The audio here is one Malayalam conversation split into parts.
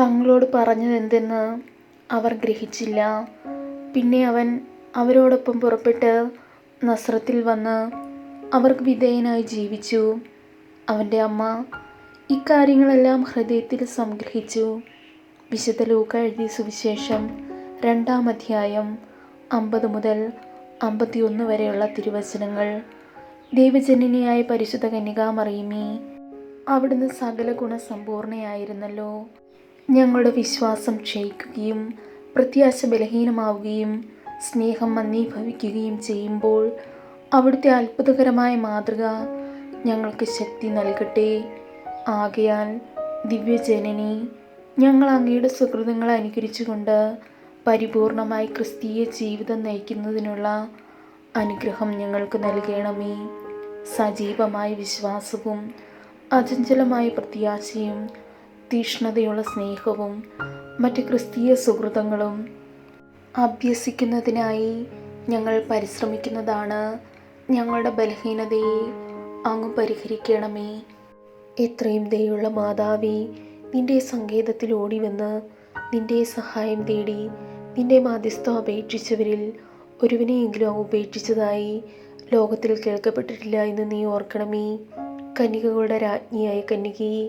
തങ്ങളോട് പറഞ്ഞതെന്തെന്ന് അവർ ഗ്രഹിച്ചില്ല. പിന്നെ അവൻ അവരോടൊപ്പം പുറപ്പെട്ട് നസ്രത്തിൽ വന്ന് അവർക്ക് വിധേയനായി ജീവിച്ചു. അവന്റെ അമ്മ ഇക്കാര്യങ്ങളെല്ലാം ഹൃദയത്തിൽ സംഗ്രഹിച്ചു. വിശുദ്ധ ലൂക്ക എഴുതിയ സുവിശേഷം രണ്ടാം അധ്യായം അമ്പത് മുതൽ അമ്പത്തിയൊന്ന് വരെയുള്ള തിരുവചനങ്ങൾ. ദൈവജനനിയായ പരിശുദ്ധ കന്യകാമറിയുമേ അവിടുന്ന് സകല ഗുണസമ്പൂർണയായിരുന്നല്ലോ ഞങ്ങളുടെ വിശ്വാസം ക്ഷയിക്കുകയും പ്രത്യാശ ബലഹീനമാവുകയും സ്നേഹം മന്ദീഭവിക്കുകയും ചെയ്യുമ്പോൾ അവിടുത്തെ അത്ഭുതകരമായ മാതൃക ഞങ്ങൾക്ക് ശക്തി നൽകട്ടെ. ആകയാൽ ദിവ്യജനനി ഞങ്ങൾ അങ്ങയുടെ സുഹൃതങ്ങളെ അനുകരിച്ചുകൊണ്ട് പരിപൂർണമായി ക്രിസ്തീയ ജീവിതം നയിക്കുന്നതിനുള്ള അനുഗ്രഹം ഞങ്ങൾക്ക് നൽകണമേ. സജീവമായ വിശ്വാസവും അചഞ്ചലമായ പ്രത്യാശയും തീക്ഷ്ണതയുള്ള സ്നേഹവും മറ്റ് ക്രിസ്തീയ സുഹൃതങ്ങളും അഭ്യസിക്കുന്നതിനായി ഞങ്ങൾ പരിശ്രമിക്കുന്നതാണ് ഞങ്ങളുടെ ബലഹീനതയെ അങ്ങ് പരിഹരിക്കണമേ. എത്രയും ദയുള്ള മാതാവി നിന്റെ സങ്കേതത്തിൽ ഓടിവന്ന് നിന്റെ സഹായം തേടി നിന്റെ മാധ്യസ്ഥം അപേക്ഷിച്ചവരിൽ ഒരുവിനെയെങ്കിലും അങ്ങ് ഉപേക്ഷിച്ചതായി ലോകത്തിൽ കേൾക്കപ്പെട്ടിട്ടില്ല എന്ന് നീ ഓർക്കണമേ. കന്യകകളുടെ രാജ്ഞിയായ കന്യകയെ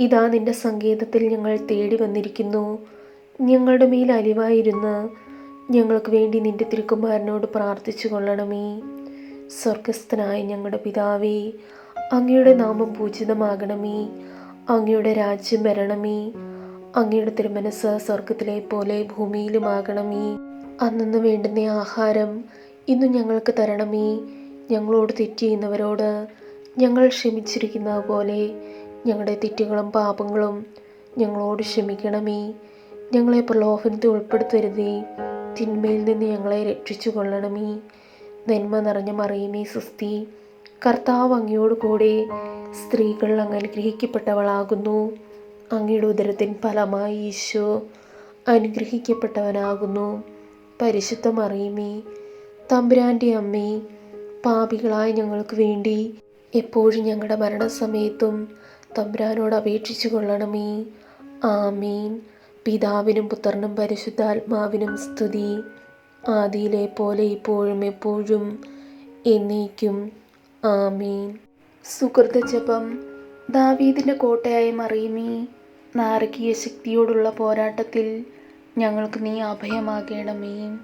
ഇതാ നിന്റെ സങ്കേതത്തിൽ ഞങ്ങൾ തേടി വന്നിരിക്കുന്നു. ഞങ്ങളുടെ മേൽ അലിവായിരുന്ന് ഞങ്ങൾക്ക് വേണ്ടി നിന്റെ തിരുക്കുമാരനോട് പ്രാർത്ഥിച്ചു കൊള്ളണമേ. സ്വർഗസ്ഥനായ ഞങ്ങളുടെ പിതാവേ അങ്ങയുടെ നാമം പൂജിതമാകണമേ. അങ്ങയുടെ രാജ്യം വരണമേ. അങ്ങയുടെ തിരുമനസ് സ്വർഗത്തിലെ പോലെ ഭൂമിയിലുമാകണമേ. അന്നു വേണ്ടുന്ന ആഹാരം ഇന്ന് ഞങ്ങൾക്ക് തരണമേ. ഞങ്ങളോട് തെറ്റ് ചെയ്യുന്നവരോട് ഞങ്ങൾ ക്ഷമിച്ചിരിക്കുന്ന പോലെ ഞങ്ങളുടെ തെറ്റുകളും പാപങ്ങളും ഞങ്ങളോട് ക്ഷമിക്കണമേ. ഞങ്ങളെ പ്രലോഭനത്തിൽ ഉൾപ്പെടുത്തരുതേ. തിന്മയിൽ നിന്ന് ഞങ്ങളെ രക്ഷിച്ചു കൊള്ളണമേ നന്മ നിറഞ്ഞ മറിയുമേ സുസ്തി. കർത്താവ് അങ്ങയോട് കൂടെ സ്ത്രീകൾ അങ്ങ് അനുഗ്രഹിക്കപ്പെട്ടവളാകുന്നു അങ്ങയുടെ ഉദരത്തിൻ ഫലമായി ഈശോ അനുഗ്രഹിക്കപ്പെട്ടവനാകുന്നു. പരിശുദ്ധ മറിയുമേ തമ്പുരാന്റെ അമ്മേ പാപികളായ ഞങ്ങൾക്ക് വേണ്ടി എപ്പോഴും ഞങ്ങളുടെ മരണസമയത്തും തമ്പുരാനോട് അപേക്ഷിച്ചു കൊള്ളണമേ. ആമീൻ. പിതാവിനും പുത്രനും പരിശുദ്ധാത്മാവിനും സ്തുതി. ആദിയിലെ പോലെ ഇപ്പോഴും എപ്പോഴും എന്നേക്കും. ആമീൻ. സുഹൃത ജപം. ദാവീദിന്റെ കോട്ടയായ മറിയുമേ. നാരകീയ ശക്തിയോടുള്ള പോരാട്ടത്തിൽ ഞങ്ങൾക്ക് നീ അഭയമാകണമേ.